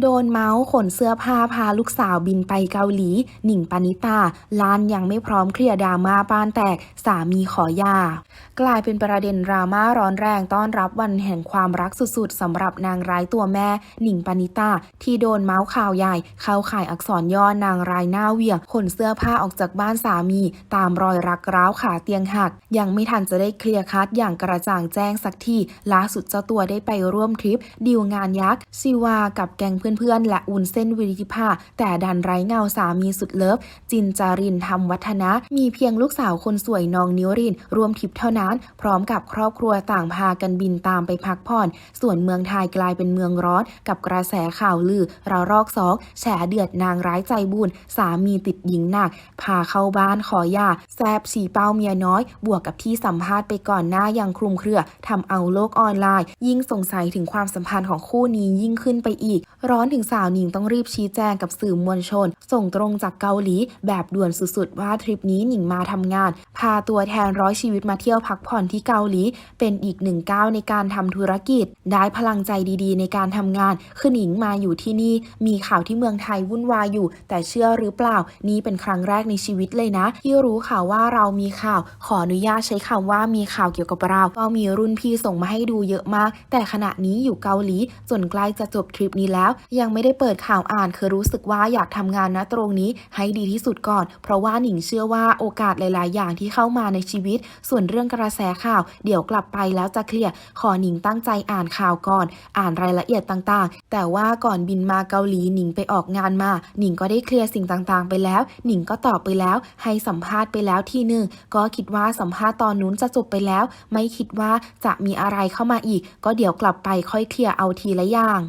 โดนเมาส์ขนเสื้อผ้าพาลูกสาวบินไปเกาหลี หนิงปณิตาลานยังไม่พร้อมเคลียร์ดราม่าบ้านแตก สามีขอยา กลายเป็นประเด็นดราม่าร้อนแรงต้อนรับวันแห่งความรักสุดๆสำหรับนางร้ายตัวแม่ หนิงปณิตาที่โดนเมาส์ข่าวใหญ่ เข้าข่ายอักษรย่อนางร้ายหน้าเหวี่ยงขนเสื้อผ้าออกจากบ้านสามี ตามรอยรักร้าวขาเตียงหัก ยังไม่ทันจะได้เคลียร์คัดอย่างกระจ่างแจ้งสักทีล่าสุดเจ้าตัวได้ไปร่วมทริปดีลงานยักษ์ซีวากับแกงเเพื่อนๆ และอุนเส้นวิริธิภาแต่ดันไร้เงาสามีสุดเลิฟ จินจารินทำวัฒนะ มีเพียงลูกสาวคนสวยน้องนิวรินรวมทริปเท่านั้น พร้อมกับครอบครัวต่างพากันบินตามไปพักผ่อน ส่วนเมืองไทยกลายเป็นเมืองร้อน กับกระแสข่าวลือระรอกสองแฉเดือดนางร้ายใจบุญ สามีติดหญิงหนัก พาเข้าบ้านขอหย่าแซบฉีเป้าเมียน้อย บวกกับที่สัมภาษณ์ไปก่อนหน้ายังคลุมเครือทำเอาโลกออนไลน์ ยิ่งสงสัยถึงความสัมพันธ์ของคู่นี้ยิ่งขึ้นไปอีกร้อนถึงสาวหนิงต้องรีบชี้แจงกับสื่อมวลชน ส่งตรงจากเกาหลี แบบด่วนสุดๆ ว่าทริปนี้หนิงมาทำงาน พาตัวแทนร้อยชีวิตมาเที่ยวพักผ่อนที่เกาหลี เป็นอีกหนึ่งก้าวในการทำธุรกิจ ได้พลังใจดีๆ ในการทำงานคือหนิงมาอยู่ที่นี่ มีข่าวที่เมืองไทยวุ่นวายอยู่ แต่เชื่อหรือเปล่า นี่เป็นครั้งแรกในชีวิตเลยนะ ที่รู้ข่าวว่าเรามีข่าว ขออนุญาตใช้คำว่ามีข่าวเกี่ยวกับเราก็มีรุ่นพี่ส่งมาให้ดูเยอะมาก แต่ขณะนี้อยู่เกาหลีจนใกล้จะจบทริปนี้แล้วยังไม่ได้เปิดข่าวอ่านคือรู้สึกว่าอยากทำงานนะตรงนี้ให้ดีที่สุดก่อน เพราะว่าหนิงเชื่อว่าโอกาสหลาย ๆ อย่างที่เข้ามาในชีวิต ส่วนเรื่องกระแสข่าว เดี๋ยวกลับไปแล้วจะเคลียร์ขอหนิงตั้งใจอ่านข่าวก่อน อ่านรายละเอียดต่าง ๆ แต่ว่าก่อนบินมาเกาหลีหนิงไปออกงานมา หนิงก็ได้เคลียร์สิ่งต่าง ๆ ไปแล้ว หนิงก็ตอบไปแล้ว ให้สัมภาษณ์ไปแล้วทีหนึ่งก็คิดว่าสัมภาษณ์ตอนนู้นจะจบไปแล้ว ไม่คิดว่าจะมีอะไรเข้ามาอีก ก็เดี๋ยวกลับไปค่อยเคลียร์เอาทีละอย่าง